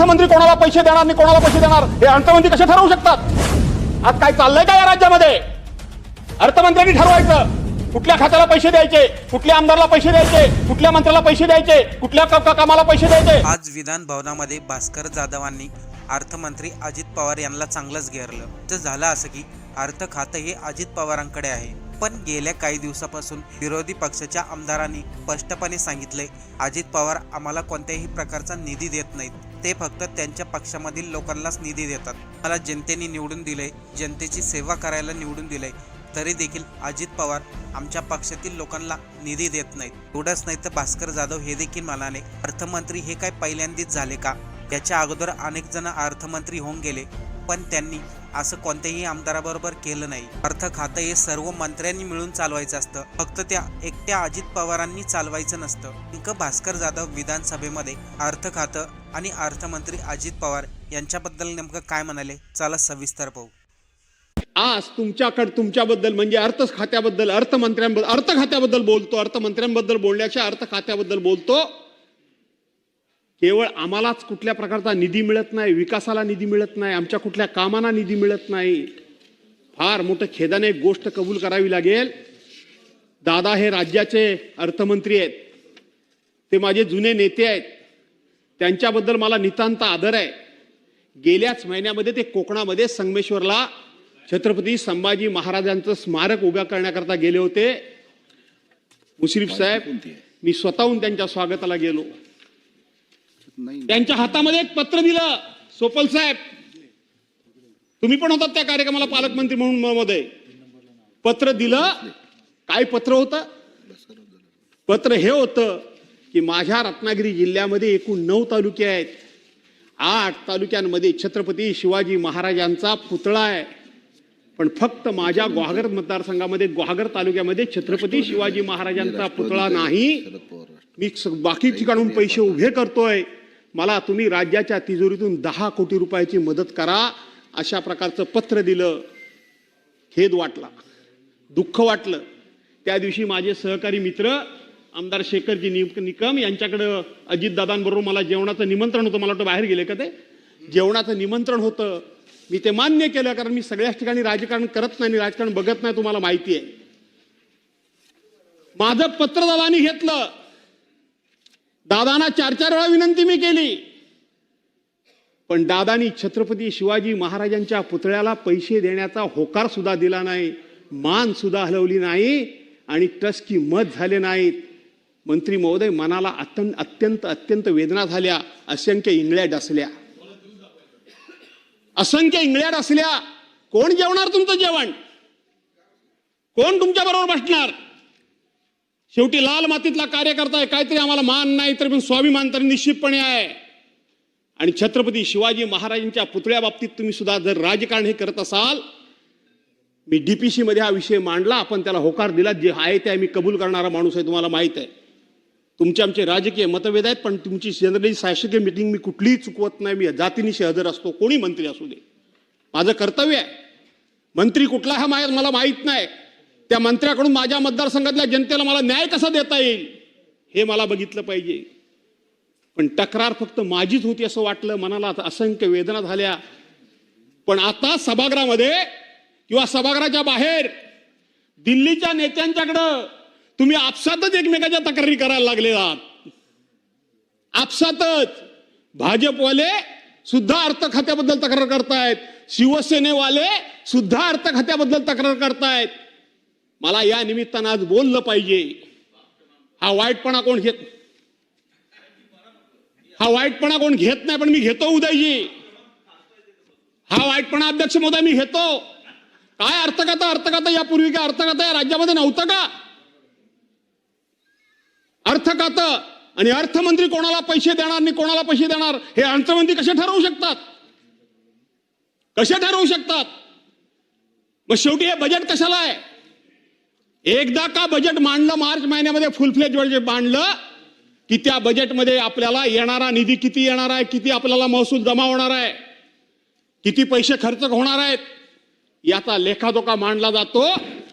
अर्थमंत्री कोणाला पैसे देणार आणि कोणाला पैसे देणार? हे अर्थमंत्री कसे ठरवू शकतात? आज काय चाललंय का या राज्यामध्ये? अर्थमंत्र्यांनी ठरवायचं. कुठल्या खात्याला पैसे द्यायचे? कुठल्या आमदारला पैसे द्यायचे? कुठल्या मंत्र्याला पैसे द्यायचे? कुठल्या कामाला पैसे द्यायचे? आज विधान भवनामध्ये भास्कर जाधवांनी अर्थमंत्री अजित पवार यांना चांगलंच घेरलं. तर झालं असं की अर्थ खातं हे अजित पवारांकडे आहे. पण गेल्या काही दिवसापासून विरोधी पक्षाच्या आमदारांनी स्पष्टपणे सांगितले अजित पवार आम्हाला कोणत्याही प्रकारचा निधी देत नाहीत. ते फक्त त्यांच्या पक्षामधील लोकांनाच निधी देतात. मला जनतेने निवडून दिले जनतेची सेवा करायला निवडून दिले तरी देखील अजित पवार आमच्या पक्षातील लोकांना निधी देत नाहीत. एवढंच नाही तर भास्कर जाधव हे देखील म्हणाले अर्थमंत्री हे काय पहिल्यांदाच झाले का? याच्या अगोदर अनेक जण अर्थमंत्री होऊन गेले. पण त्यांनी असं कोणत्याही आमदाराबरोबर केलं नाही. अर्थ खातं हे सर्व मंत्र्यांनी मिळून चालवायचं असतं. फक्त त्या एकट्या अजित पवारांनी चालवायचं नसतं. नेमकं भास्कर जाधव विधानसभेमध्ये अर्थ खातं आणि अर्थमंत्री अजित पवार यांच्याबद्दल नेमकं काय म्हणाले? चला सविस्तर पाहू. आज तुमच्याकडे तुमच्याबद्दल म्हणजे अर्थ खात्याबद्दल अर्थमंत्र्यांबद्दल अर्थ खात्याबद्दल बोलतो. अर्थमंत्र्यांबद्दल बोलण्याच्या अर्थ खात्याबद्दल बोलतो. केवळ आम्हालाच कुठल्या प्रकारचा निधी मिळत नाही विकासाला निधी मिळत नाही आमच्या कुठल्या कामांना निधी मिळत नाही. फार मोठं खेदाने एक गोष्ट कबूल करावी लागेल. दादा हे राज्याचे अर्थमंत्री आहेत. ते माझे जुने नेते आहेत. त्यांच्याबद्दल मला नितांत आदर आहे. गेल्याच महिन्यामध्ये ते कोकणामध्ये संगमेश्वरला छत्रपती संभाजी महाराजांचं स्मारक उभ्या करण्याकरता गेले होते. मुश्रीफ साहेब मी स्वतःहून त्यांच्या स्वागताला गेलो. त्यांच्या हातामध्ये एक पत्र दिलं सोपल साहेब. तुम्ही पण होतात त्या कार्यक्रमाला पालकमंत्री म्हणून मध्ये. पत्र दिलं काय पत्र होतं? पत्र हे होतं की माझ्या रत्नागिरी जिल्ह्यामध्ये एकूण नऊ तालुके आहेत. आठ तालुक्यांमध्ये छत्रपती शिवाजी महाराजांचा पुतळा आहे. पण फक्त माझ्या ग्वागर मतदारसंघामध्ये ग्वागर तालुक्यामध्ये छत्रपती शिवाजी महाराजांचा पुतळा नाही. मी बाकी ठिकाणून पैसे उभे करतोय. मला तुम्ही राज्याच्या तिजोरीतून दहा कोटी रुपयाची मदत करा अशा प्रकारचं पत्र दिलं. खेद वाटला. दुःख वाटलं. त्या दिवशी माझे सहकारी मित्र आमदार शेखरजी निक निकम यांच्याकडं अजितदादांबरोबर मला जेवणाचं निमंत्रण होतं. मला वाटतं बाहेर गेले का ते? जेवणाचं निमंत्रण होतं. मी ते मान्य केलं कारण मी सगळ्याच ठिकाणी राजकारण करत नाही आणि राजकारण बघत नाही तुम्हाला माहिती आहे. माझं पत्रदाबानी घेतलं. दादांना चार चार वेळा विनंती मी केली. पण दादानी छत्रपती शिवाजी महाराजांच्या पुतळ्याला पैसे देण्याचा होकार सुद्धा दिला नाही मान सुद्धा हलवली नाही आणि टसकी मत झाले नाहीत. मंत्री महोदय मनाला अत्यंत अत्यंत अत्यंत वेदना झाल्या असंख्य इंगळ्या डसल्या. असंख्य इंगळ्या डसल्या. कोण जेवणार तुमचं जेवण? कोण तुमच्या बरोबर बसणार? शेवटी लाल मातीतला कार्यकर्ता आहे काहीतरी आम्हाला मान नाही तर पण स्वाभिमान तर निश्चितपणे आहे. आणि छत्रपती शिवाजी महाराजांच्या पुतळ्या बाबतीत तुम्ही सुद्धा जर राजकारण हे करत असाल मी डीपीसी मध्ये हा विषय मांडला आपण त्याला होकार दिला जे आहे ते मी कबूल करणारा माणूस आहे तुम्हाला माहीत आहे. तुमचे आमचे राजकीय मतभेद आहेत पण तुमची जनरली शासकीय मिटिंग मी कुठलीही चुकवत नाही मी जातीनिशी हजर असतो कोणी मंत्री असू दे. माझं कर्तव्य आहे. मंत्री कुठला हा मला माहीत नाही. त्या मंत्र्याकडून माझ्या मतदारसंघातल्या जनतेला मला न्याय कसा देता येईल हे मला बघितलं पाहिजे. पण तक्रार फक्त माझीच होती असं वाटलं मनाला असंख्य वेदना झाल्या. पण आता सभागृहामध्ये किंवा सभागृहाच्या बाहेर दिल्लीच्या नेत्यांच्याकडं तुम्ही आपसातच एकमेकाच्या तक्रारी करायला लागले आहात. आपसातच. भाजपवाले सुद्धा अर्थ खात्याबद्दल तक्रार करतायत. शिवसेनेवाले सुद्धा अर्थ खात्याबद्दल तक्रार करतायत. मला या निमित्तानं आज बोललं पाहिजे. हा वाईटपणा कोण घेत? हा वाईटपणा कोण घेत नाही पण मी घेतो उदयजी. हा वाईटपणा अध्यक्ष महोदय मी घेतो. काय अर्थकथा? अर्थकथा यापूर्वी काय? अर्थकथा या राज्यामध्ये नव्हतं का? अर्थखात आणि अर्थमंत्री कोणाला पैसे देणार आणि कोणाला पैसे देणार हे अर्थमंत्री कसे ठरवू शकतात? कसे ठरवू शकतात? मग शेवटी हे बजेट कशाला आहे? एकदा का बजेट मांडलं मार्च महिन्यामध्ये फुल फ्लेज बजेट मांडलं की त्या बजेटमध्ये आपल्याला येणारा निधी किती येणार आहे किती आपल्याला महसूल जमा होणार आहे किती पैसे खर्च होणार आहेत याचा लेखाजोखा मांडला जातो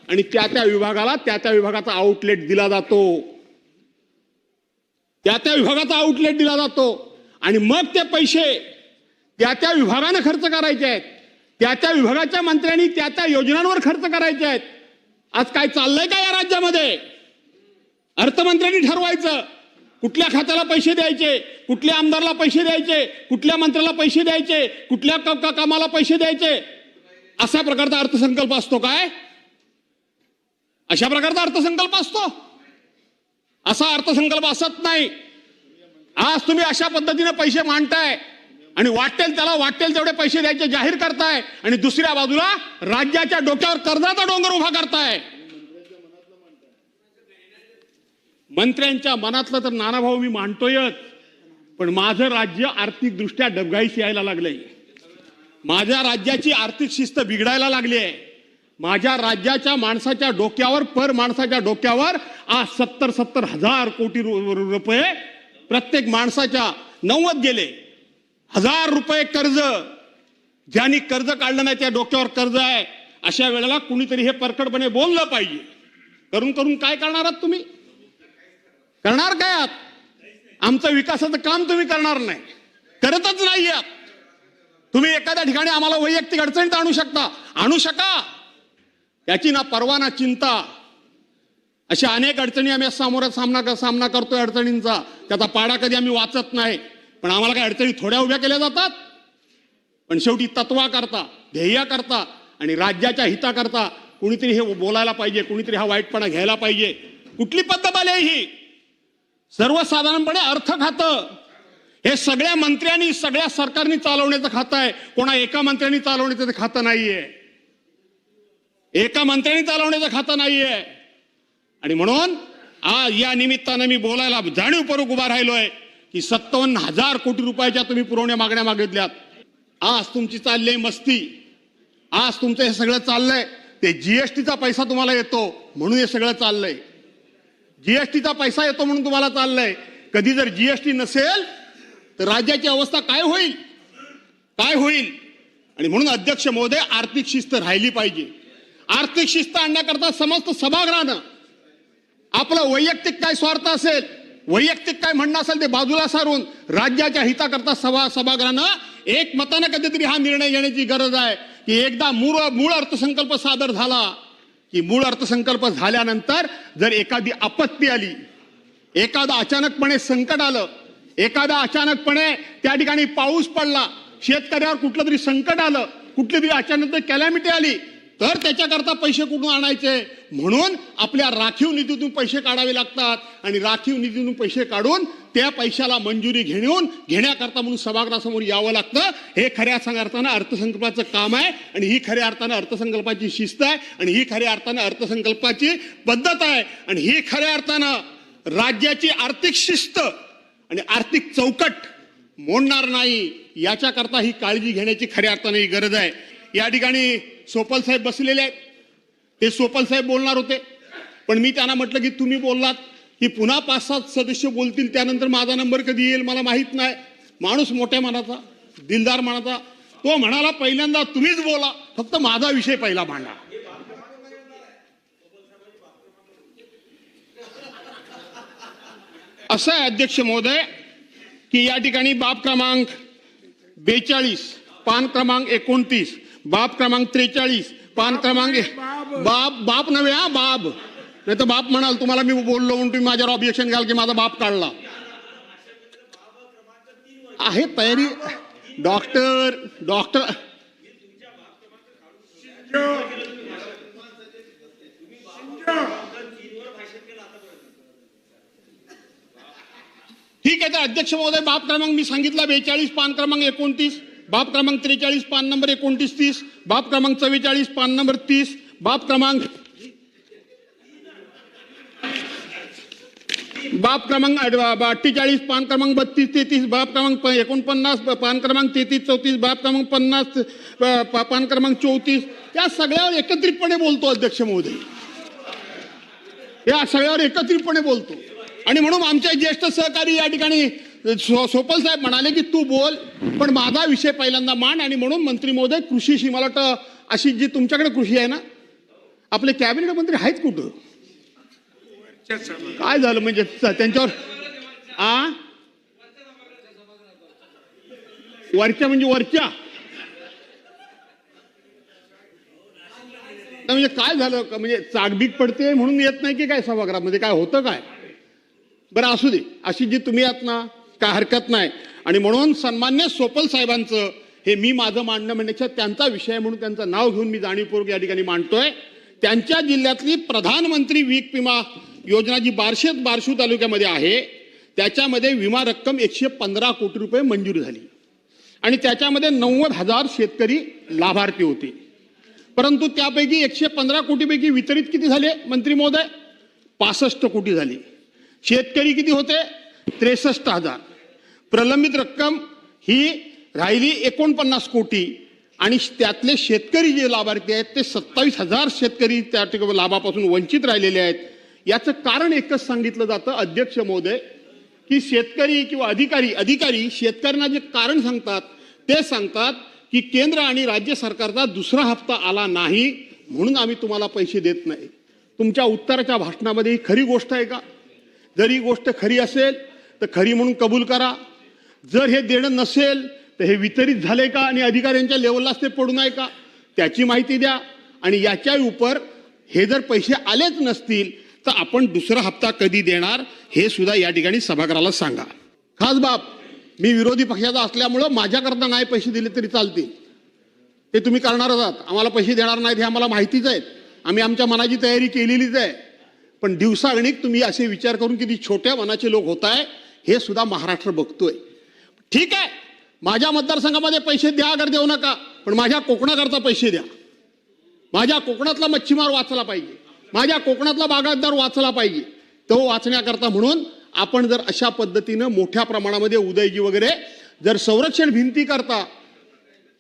आणि त्या त्या विभागाला त्या त्या विभागाचा आउटलेट दिला जातो. त्या त्या विभागाचा आउटलेट दिला जातो. आणि मग ते पैसे त्या त्या विभागानं खर्च करायचे आहेत. त्या त्या विभागाच्या मंत्र्यांनी त्या त्या योजनांवर खर्च करायचे आहेत. आज काय चाललंय का या राज्यामध्ये? अर्थमंत्र्यांनी ठरवायचं. कुठल्या खात्याला पैसे द्यायचे? कुठल्या आमदारला पैसे द्यायचे? कुठल्या मंत्र्याला पैसे द्यायचे? कुठल्या का कामाला पैसे द्यायचे? अशा प्रकारचा अर्थसंकल्प असतो काय? अशा प्रकारचा अर्थसंकल्प असतो? असा अर्थसंकल्प असत नाही. आज तुम्ही अशा पद्धतीने पैसे मांडताय. आणि वाटेल त्याला वाटेल तेवढे पैसे द्यायचे जाहीर करताय आणि दुसऱ्या बाजूला राज्याच्या डोक्यावर कर्जाचा डोंगर उभा करताय. मंत्र्यांच्या मनातलं तर नानाभाऊ मी मांडतोयच पण माझं राज्य आर्थिकदृष्ट्या डबघाईस यायला लागलंय. माझ्या राज्याची आर्थिक शिस्त बिघडायला लागली आहे माझ्या राज्याच्या माणसाच्या डोक्यावर पर माणसाच्या डोक्यावर आज सत्तर सत्तर हजार कोटी रु- रुपये प्रत्येक माणसाच्या नव्वद गेले. हजार रुपये कर्ज ज्यांनी कर्ज काढलं नाही त्या डोक्यावर कर्ज आहे अशा वेळेला कुणीतरी हे परखडपणे बोललं पाहिजे. करून करून काय करणार आहात तुम्ही? करणार काय आहात? आमचं विकासाचं काम तुम्ही करणार नाही. करतच नाही आहात. तुम्ही एखाद्या ठिकाणी आम्हाला वैयक्तिक अडचणीत आणू शकता. आणू शका. त्याची ना परवा ना चिंता. अशा अनेक अडचणी आम्ही सामोरा सामना सामना करतोय अडचणींचा. त्याचा पाडा कधी आम्ही वाचत नाही. पण आम्हाला काय अडचणी थोड्या उभ्या केल्या जातात. पण शेवटी तत्वा करता ध्येया करता आणि राज्याच्या हिता करता कुणीतरी हे बोलायला पाहिजे कुणीतरी हा वाईटपणा घ्यायला पाहिजे. कुठली पद्धत आली आहे ही? सर्वसाधारणपणे अर्थ खातं. हे सगळ्या मंत्र्यांनी सगळ्या सरकारनी चालवण्याचं खातं आहे. कोणा एका मंत्र्यांनी चालवण्याचं खातं नाहीये. एका मंत्र्यांनी चालवण्याचं खातं नाहीये. आणि म्हणून आज या निमित्तानं मी बोलायला जाणीवपूर्वक उभा राहिलोय. की सत्तावन्न हजार कोटी रुपयाच्या तुम्ही पुरवण्या मागण्या मागितल्यात. आज तुमची चालली आहे मस्ती. आज तुमचं हे सगळं चाललंय. ते जीएसटीचा पैसा तुम्हाला येतो म्हणून हे सगळं चाललंय. जीएसटीचा पैसा येतो म्हणून तुम्हाला चाललंय. कधी जर जीएसटी नसेल तर राज्याची अवस्था काय होईल? काय होईल? आणि म्हणून अध्यक्ष महोदय आर्थिक शिस्त राहिली पाहिजे. आर्थिक शिस्त आणण्याकरता समस्त सभागृहानं आपलं वैयक्तिक काय स्वार्थ असेल वैयक्तिक काय म्हणणं असेल ते बाजूला सारून राज्याच्या हिताकरता सभा सभागृहानं एक मतानं कधीतरी हा निर्णय घेण्याची गरज आहे. की एकदा मूळ मूळ अर्थसंकल्प सादर झाला की मूळ अर्थसंकल्प झाल्यानंतर जर एखादी आपत्ती आली एखादं अचानकपणे संकट आलं एखादा अचानकपणे त्या ठिकाणी पाऊस पडला शेतकऱ्यावर कुठलं तरी संकट आलं कुठली तरी अचानक कॅलॅमिटी आली तर त्याच्याकरता पैसे कुठून आणायचे? म्हणून आपल्या राखीव निधीतून पैसे काढावे लागतात. आणि राखीव निधीतून पैसे काढून त्या पैशाला मंजुरी घेऊन घेण्याकरता म्हणून सभागृहासमोर यावं लागतं. हे खऱ्या अर्थानं अर्थसंकल्पाचं काम आहे. आणि ही खऱ्या अर्थानं अर्थसंकल्पाची शिस्त आहे. आणि ही खऱ्या अर्थानं अर्थसंकल्पाची पद्धत आहे. आणि ही खऱ्या अर्थानं राज्याची आर्थिक शिस्त आणि आर्थिक चौकट मोडणार नाही. याच्याकरता ही काळजी घेण्याची खऱ्या अर्थानं ही गरज आहे. या ठिकाणी सोपल साहेब बसलेले आहेत. ते सोपल साहेब बोलणार होते. पण मी त्यांना म्हटलं की तुम्ही बोललात की पुन्हा पाच सात सदस्य बोलतील त्यानंतर माझा नंबर कधी येईल मला माहीत नाही. माणूस मोठ्या मनाचा दिलदार मनाचा. तो म्हणाला पहिल्यांदा तुम्हीच बोला. फक्त माझा विषय पहिला मांडा. असं आहे अध्यक्ष महोदय की या ठिकाणी बाब क्रमांक बेचाळीस पान क्रमांक एकोणतीस बाब क्रमांक त्रेचाळीस पान क्रमांक बाप. बाप नव्हे हा बाब नाही तर बाप म्हणाल तुम्हाला मी बोललो म्हणून तुम्ही माझ्यावर ऑब्जेक्शन घ्याल की माझा बाप काढला. आहे तयारी. Doctor doctor. ठीक आहे तर अध्यक्ष महोदय बाब क्रमांक मी सांगितला बेचाळीस पान क्रमांक एकोणतीस. बाब क्रमांक त्रेचाळीस पान नंबर एकोणतीस तीस. बाब क्रमांक चव्वेचाळीस पान नंबर तीस. बाब क्रमांक बाब क्रमांक अठ्ठेचाळीस पान क्रमांक बत्तीस तेहतीस. बाब क्रमांक एकोणपन्नास पान क्रमांक तेहतीस चौतीस. बाब क्रमांक पन्नास पान क्रमांक चौतीस. या सगळ्यावर एकत्रितपणे बोलतो अध्यक्ष महोदय. या सगळ्यावर एकत्रितपणे बोलतो. आणि म्हणून आमचे ज्येष्ठ सहकारी या ठिकाणी सोपल साहेब म्हणाले की तू बोल पण माझा विषय पहिल्यांदा मांड आणि म्हणून मंत्री महोदय कृषीशी मला वाटतं अशी जी तुमच्याकडे कृषी आहे ना आपले कॅबिनेट मंत्री आहेत कुठं? काय झालं म्हणजे त्यांच्यावर आ? वरच्या म्हणजे वरच्या. म्हणजे काय झालं? का म्हणजे चागबीक पडते म्हणून येत नाही की काय सभागृहामध्ये? काय होतं काय? बरं असू दे. अशी जी तुम्ही आहात ना काय हरकत नाही. आणि म्हणून सन्मान्य सोपल साहेबांचं हे मी माझं मांडणं म्हणण्याच्या त्यांचा विषय म्हणून त्यांचं नाव घेऊन मी जाणीवपूर्वक या ठिकाणी मांडतोय. त्यांच्या जिल्ह्यातली प्रधानमंत्री वीक विमा योजना जी बार्शेत बारशू तालुक्यामध्ये आहे त्याच्यामध्ये विमा रक्कम एकशे पंधरा कोटी रुपये मंजूर झाली. आणि त्याच्यामध्ये नव्वद हजार शेतकरी लाभार्थी होते. परंतु त्यापैकी एकशे पंधरा कोटीपैकी वितरित किती झाले मंत्री महोदय? पासष्ट कोटी झाले. शेतकरी किती होते? त्रेसष्ट हजार. प्रलंबित रक्कम ही राहिली एकोणपन्नास कोटी. आणि त्यातले शेतकरी जे लाभार्थी आहेत ते सत्तावीस हजार शेतकरी त्या ठिकाणी लाभापासून वंचित राहिलेले आहेत. याचं कारण एकच सांगितलं जातं अध्यक्ष महोदय की शेतकरी किंवा अधिकारी अधिकारी शेतकऱ्यांना जे कारण सांगतात ते सांगतात की केंद्र आणि राज्य सरकारचा दुसरा हप्ता आला नाही म्हणून आम्ही तुम्हाला पैसे देत नाही. तुमच्या उत्तराच्या भाषणामध्ये ही खरी गोष्ट आहे का? जर ही गोष्ट खरी असेल तर खरी म्हणून कबूल करा. जर हे देणं नसेल तर हे वितरित झाले का आणि अधिकाऱ्यांच्या लेवललाच ते पडू नये का? त्याची माहिती द्या. आणि याच्या उपर हे जर पैसे आलेच नसतील तर आपण दुसरा हप्ता कधी देणार हे सुद्धा या ठिकाणी सभागृहाला सांगा. खास बाप मी विरोधी पक्षाचा असल्यामुळं माझ्याकरता नाही पैसे दिले तरी चालतील. ते तुम्ही करणारच आहात. आम्हाला पैसे देणार नाहीत हे आम्हाला माहितीच आहेत. आम्ही आमच्या मनाची तयारी केलेलीच आहे. पण दिवसागणिक तुम्ही असे विचार करून किती छोट्या मनाचे लोक होत आहे हे सुद्धा महाराष्ट्र बघतोय. ठीक आहे. माझ्या मतदारसंघामध्ये पैसे द्या अगर देऊ नका. पण माझ्या कोकणाकरता पैसे द्या. माझ्या कोकणातला मच्छीमार वाचला पाहिजे. माझ्या कोकणातला बागायतदार वाचला पाहिजे. तो वाचण्याकरता म्हणून आपण जर अशा पद्धतीनं मोठ्या प्रमाणामध्ये उदयजी वगैरे जर संरक्षण भिंती करता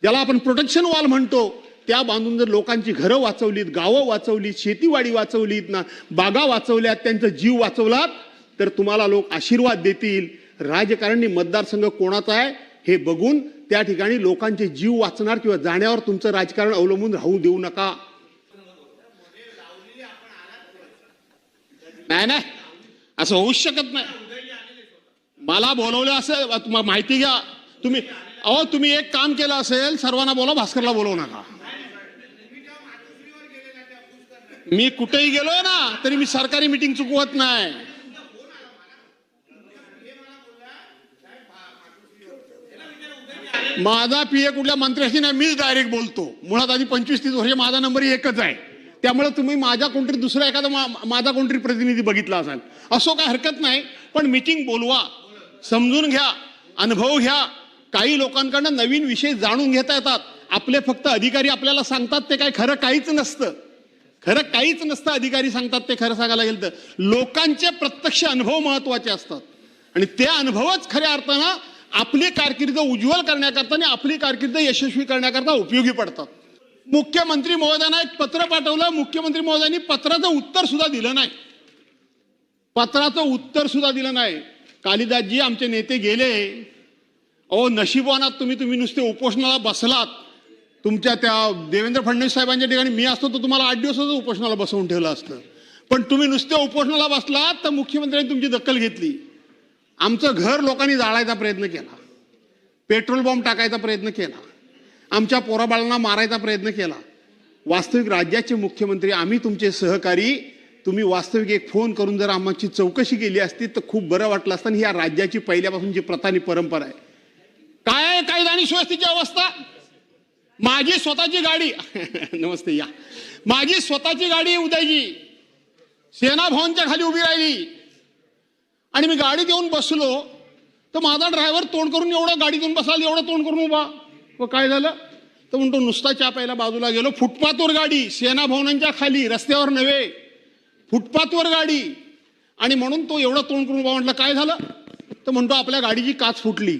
ज्याला आपण प्रोटेक्शन वॉल म्हणतो त्या बांधून जर लोकांची घरं वाचवलीत गावं वाचवलीत शेतीवाडी वाचवलीत ना बागा वाचवल्यात त्यांचा जीव वाचवलात तर तुम्हाला लोक आशीर्वाद देतील. राजकारणी मतदारसंघ कोणाचा आहे हे बघून त्या ठिकाणी लोकांचे जीव वाचणार किंवा जाण्यावर तुमचं राजकारण अवलंबून राहू देऊ नका. नाही नाही. असं होऊच शकत नाही. मला बोलवलं असेल तुम्हाला माहिती घ्या. तुम्ही अहो तुम्ही एक काम केलं असेल सर्वांना बोला भास्करला बोलवू नका. मी कुठेही गेलोय ना तरी मी सरकारी मिटिंग चुकवत नाही. माझा पी ए कुठल्या मंत्र्याशी नाही मीच डायरेक्ट बोलतो. मुळात आधी पंचवीस तीस वर्ष माझा नंबर एकच आहे. त्यामुळे तुम्ही माझ्या कोणतरी दुसरा एखादा मा- माझा कोणतरी प्रतिनिधी बघितला असाल. असो काय हरकत नाही पण मिटिंग बोलवा समजून घ्या अनुभव घ्या. काही लोकांकडनं नवीन विषय जाणून घेता येतात. आपले फक्त अधिकारी आपल्याला सांगतात ते काय खरं काहीच नसतं. खरं काहीच नसतं अधिकारी सांगतात ते खरं सांगायला गेलं तर. लोकांचे प्रत्यक्ष अनुभव महत्त्वाचे असतात. आणि ते अनुभवच खऱ्या अर्थानं आपली कारकीर्द उज्ज्वल करण्याकरता आणि आपली कारकीर्द यशस्वी करण्याकरता उपयोगी पडतात. मुख्यमंत्री महोदयांना एक पत्र पाठवलं. मुख्यमंत्री महोदयांनी पत्राचं उत्तर सुद्धा दिलं नाही. पत्राचं उत्तर सुद्धा दिलं नाही. कालिदासजी आमचे नेते गेले. अहो नशिबवानात तुम्ही तुम्ही नुसते उपोषणाला बसलात. तुमच्या त्या देवेंद्र फडणवीस साहेबांच्या ठिकाणी मी असतो तर तुम्हाला आठ दिवसाचं उपोषणाला बसवून ठेवलं असतं. पण तुम्ही नुसते उपोषणाला बसलात तर मुख्यमंत्र्यांनी तुमची दखल घेतली. आमचं घर लोकांनी जाळायचा प्रयत्न केला. पेट्रोल बॉम्ब टाकायचा प्रयत्न केला. आमच्या पोराबाळांना मारायचा प्रयत्न केला. वास्तविक राज्याचे मुख्यमंत्री आम्ही तुमचे सहकारी तुम्ही वास्तविक एक फोन करून जर आमची चौकशी केली असती तर खूप बरं वाटलं असतं. आणि या राज्याची पहिल्यापासून प्रथा आणि परंपरा आहे. काय आहे कायदा आणि सुव्यवस्थेची अवस्था? माझी स्वतःची गाडी. नमस्ते या. माझी स्वतःची गाडी उदयजी. सेना भवनच्या खाली उभी राहिली. आणि मी गाडीत येऊन बसलो तर माझा ड्रायव्हर तोंड करून एवढं गाडीत येऊन बसाल एवढं तोंड करून उभा. व काय झालं? तर म्हणतो नुसता चहा प्यायला बाजूला गेलो. फुटपाथवर गाडी सेना भवनांच्या खाली रस्त्यावर नव्हे. फुटपाथवर गाडी. आणि म्हणून तो एवढं तोंड करून उभा म्हटलं काय झालं? तर म्हणतो आपल्या गाडीची काच फुटली.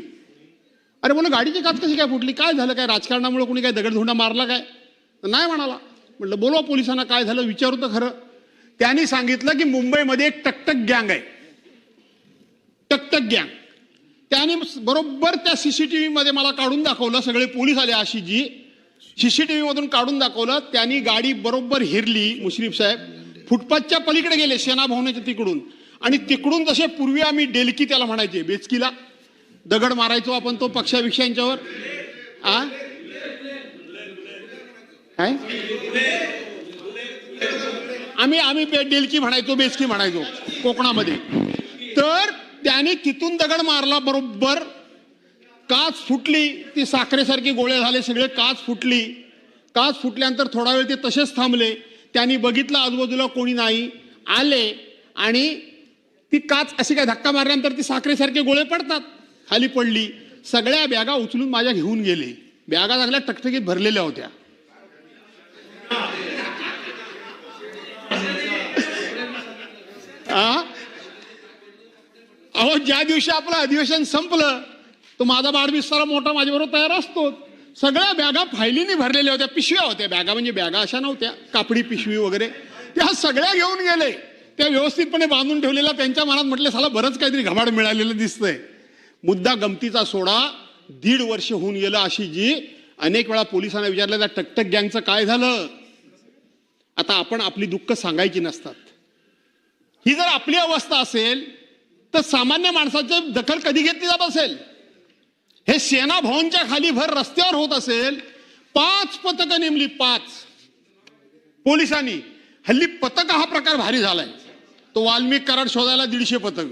अरे म्हणलं गाडीची काच कशी काय फुटली? काय झालं? काय राजकारणामुळे कोणी काय दगडधोंडा मारला काय? तर नाही म्हणाला. म्हटलं बोलवा पोलिसांना काय झालं? विचारू तर खरं. त्यांनी सांगितलं की मुंबईमध्ये एक टकटक गँग आहे. टकटक गँग त्याने बरोबर त्या सीसीटीव्ही मध्ये मला काढून दाखवलं सगळे पोलीस आले अशी जी सीसीटीव्ही मधून काढून दाखवलं त्यांनी गाडी बरोबर हिरली मुश्रीफ साहेब. फुटपाथच्या पलीकडे गेले सेना भवनाच्या तिकडून. आणि तिकडून जसे पूर्वी आम्ही डेलकी त्याला म्हणायचे बेचकीला. दगड मारायचो आपण तो पक्षाभिक्षांच्यावर. आ? काय? आम्ही आम्ही डेलकी म्हणायचो बेचकी म्हणायचो कोकणामध्ये. तर त्याने तिथून दगड मारला बरोबर. काच फुटली ती साखरेसारखी गोळे झाले सगळे काच फुटली. काच फुटल्यानंतर थोडा वेळ ते तसेच थांबले. त्यांनी बघितलं आजूबाजूला कोणी नाही. आले आणि ती काच अशी काय धक्का मारल्यानंतर ती साखरेसारखे गोळे पडतात. खाली पडली. सगळ्या बॅगा उचलून माझ्या घेऊन गेले. बॅगा चांगल्या टकटकीत भरलेल्या होत्या. आ? अहो ज्या दिवशी आपलं अधिवेशन संपलं तो माझा बाळबिस्तारा मोठा माझ्याबरोबर तयार असतो. सगळ्या बॅगा फायलीने भरलेल्या होत्या पिशव्या होत्या. बॅगा म्हणजे बॅगा अशा नव्हत्या कापडी पिशवी वगैरे. त्या सगळ्या घेऊन गेले. त्या व्यवस्थितपणे बांधून ठेवलेल्या त्यांच्या मनात म्हटलं साला बरंच काहीतरी घबाड मिळालेलं दिसतंय. मुद्दा गमतीचा सोडा दीड वर्ष होऊन गेलं अशी जी अनेक वेळा पोलिसांना विचारलं त्या टकटक गँगचं काय झालं? आता आपण आपली दुःख सांगायची नसतात. ही जर आपली अवस्था असेल तर सामान्य माणसाची दखल कधी घेतली जात असेल? हे सेना भवनच्या खाली भर रस्त्यावर होत असेल पाच पथकं नेमली पाच. पोलिसांनी. हल्ली पथक हा प्रकार भारी झालाय. तो वाल्मिक कराड शोधायला दीडशे पथक.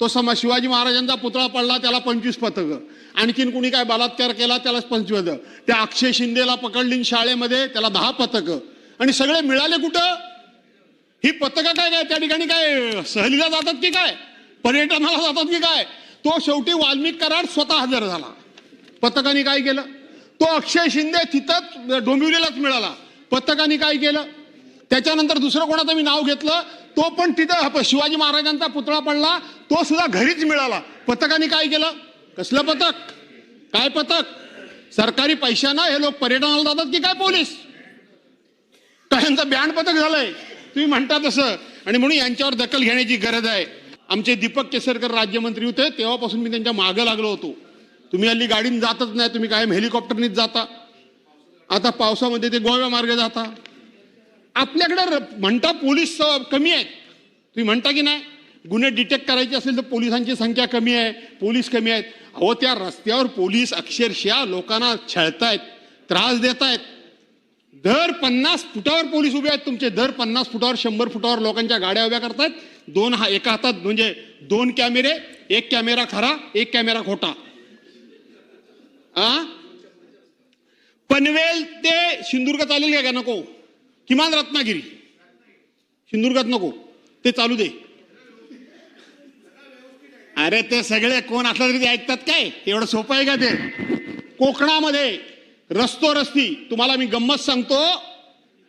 तो समा शिवाजी महाराजांचा पुतळा पडला त्याला पंचवीस पथक. आणखीन कुणी काय बलात्कार केला त्याला पंचवीस त्या अक्षय शिंदेला पकडली शाळेमध्ये त्याला दहा पथक. आणि सगळे मिळाले कुठं? ही पथकं काय काय त्या ठिकाणी काय सहलीला जातात की काय? पर्यटनाला जातात की काय? तो शेवटी वाल्मिक कराड स्वतः हजर झाला. पथकाने काय केलं? तो अक्षय शिंदे तिथंच डोंबिवलीलाच मिळाला. पथकाने काय केलं? त्याच्यानंतर दुसरं कोणाचं मी नाव घेतलं? तो पण तिथं शिवाजी महाराजांचा पुतळा पडला. तो सुद्धा घरीच मिळाला. पथकाने काय केलं? कसलं पथक? काय पथक? सरकारी पैशानं हे लोक पर्यटनाला जातात की काय पोलीस? काहींचं बँड पथक झालंय. तुम्ही म्हणता तसं. आणि म्हणून यांच्यावर दखल घेण्याची गरज आहे. आमचे दीपक केसरकर राज्यमंत्री होते तेव्हापासून मी त्यांच्या मागं लागलो होतो. तुम्ही हल्ली गाडीने जातच नाही तुम्ही कायम हेलिकॉप्टरनीच जाता. आता पावसामध्ये ते गोव्या मार्गे जाता. आपल्याकडे र- म्हणता पोलीस कमी आहेत. तुम्ही म्हणता की नाही गुन्हे डिटेक्ट करायचे असेल तर पोलिसांची संख्या कमी आहे पोलीस कमी आहेत. अहो त्या रस्त्यावर पोलीस अक्षरशः लोकांना छळतायत त्रास देत आहेत दर पन्नास फुटावर पोलीस उभे आहेत. तुमचे दर पन्नास फुटावर शंभर फुटावर लोकांच्या गाड्या उभ्या करतायत. दोन हा एका हातात म्हणजे दोन कॅमेरे एक कॅमेरा खरा एक कॅमेरा खोटा. आ? पनवेल ते सिंधुदुर्ग चालेल का नको? किमान रत्नागिरी. सिंधुदुर्गात नको. ते चालू दे. अरे ते सगळे कोण असलं तरी ते ऐकतात काय? एवढं सोपं आहे का ते? कोकणामध्ये रस्तो रस्ती तुम्हाला मी गंमत सांगतो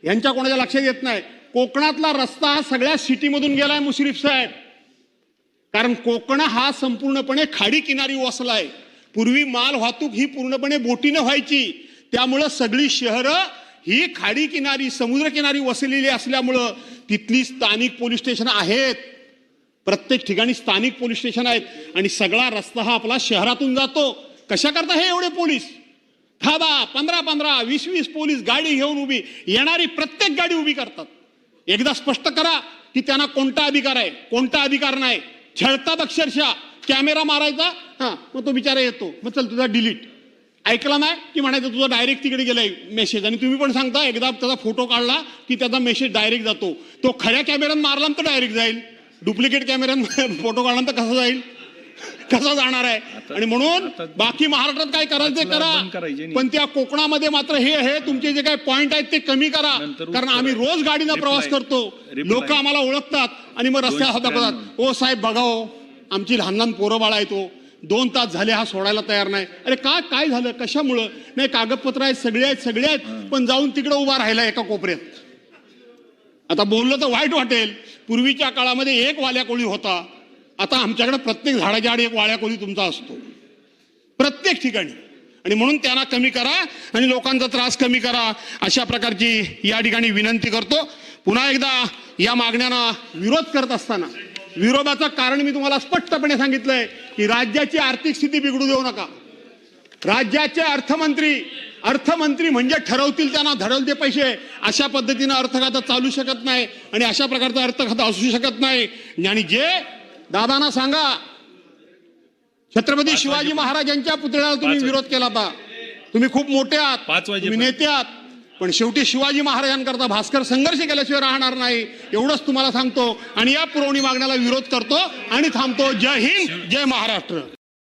यांच्या कोणाच्या लक्षात येत नाही. कोकणातला रस्ता हा सगळ्या सिटीमधून गेलाय मुश्रीफ साहेब. कारण कोकण हा संपूर्णपणे खाडी किनारी वसलाय. पूर्वी माल वाहतूक ही पूर्णपणे बोटीनं व्हायची. त्यामुळं सगळी शहरं ही खाडी किनारी समुद्र किनारी वसलेली असल्यामुळं तिथली स्थानिक पोलीस स्टेशन आहेत. प्रत्येक ठिकाणी स्थानिक पोलीस स्टेशन आहेत. आणि सगळा रस्ता हा आपला शहरातून जातो. कशा करता हे एवढे पोलीस? दहा दहा पंधरा पंधरा वीस वीस पोलीस गाडी घेऊन उभी. येणारी प्रत्येक गाडी उभी करतात. एकदा स्पष्ट करा की त्यांना कोणता अधिकार आहे कोणता अधिकार नाही. छळतात अक्षरशः. कॅमेरा मारायचा हा मग तो बिचारा येतो. मग चल तुझा डिलीट ऐकला नाही की म्हणायचं तुझा डायरेक्ट तिकडे गेलाय मेसेज आणि तुम्ही पण सांगता एकदा त्याचा फोटो काढला की त्याचा मेसेज डायरेक्ट जातो. तो खऱ्या कॅमेऱ्यात मारला तर डायरेक्ट जाईल. डुप्लिकेट कॅमेऱ्यात फोटो काढला तर कसा जाईल? कसा जाणार आहे? आणि म्हणून बाकी महाराष्ट्रात काय करायचं करा. पण त्या कोकणामध्ये मात्र हे हे तुमचे जे काही पॉइंट आहेत ते कमी करा. कारण आम्ही. रोज गाडीनं. प्रवास करतो. लोक आम्हाला ओळखतात. आणि मग रस्त्यावर हात दाखवतात. ओ साहेब बघा हो आमची लहान लहान पोरं बाळा येतो दोन तास झाले हा सोडायला तयार नाही. अरे काय काय झालं? कशामुळं? नाही कागदपत्र आहेत सगळे आहेत सगळे आहेत पण जाऊन तिकडे उभा राहिला एका कोपऱ्यात. आता बोललं तर वाईट वाटेल. पूर्वीच्या काळामध्ये एक वाल्या कोळी होता. आता आमच्याकडे प्रत्येक झाडाच्या आड एक वाळ्या कोळी तुमचा असतो. प्रत्येक ठिकाणी. आणि म्हणून त्यांना कमी करा आणि लोकांचा त्रास कमी करा. अशा प्रकारची या ठिकाणी विनंती करतो. पुन्हा एकदा या मागण्यांना विरोध करत असताना विरोधाचं कारण मी तुम्हाला स्पष्टपणे सांगितलंय की राज्याची आर्थिक स्थिती बिघडू देऊ नका. राज्याचे अर्थमंत्री अर्थमंत्री म्हणजे ठरवतील त्यांना धडवल ते पैसे. अशा पद्धतीनं अर्थखातं चालू शकत नाही आणि अशा प्रकारचं अर्थखातं असू शकत नाही. आणि जे दादांना सांगा. छत्रपती शिवाजी महाराजांच्या पुतळ्याला तुम्ही विरोध केला होता. तुम्ही खूप मोठे आहात. पाच तुम्ही. नेते आहात. पण शेवटी शिवाजी महाराजांकरता भास्कर संघर्ष केल्याशिवाय राहणार नाही एवढंच तुम्हाला सांगतो. आणि या पुरवणी मागण्याला विरोध करतो आणि थांबतो. जय हिंद जय महाराष्ट्र.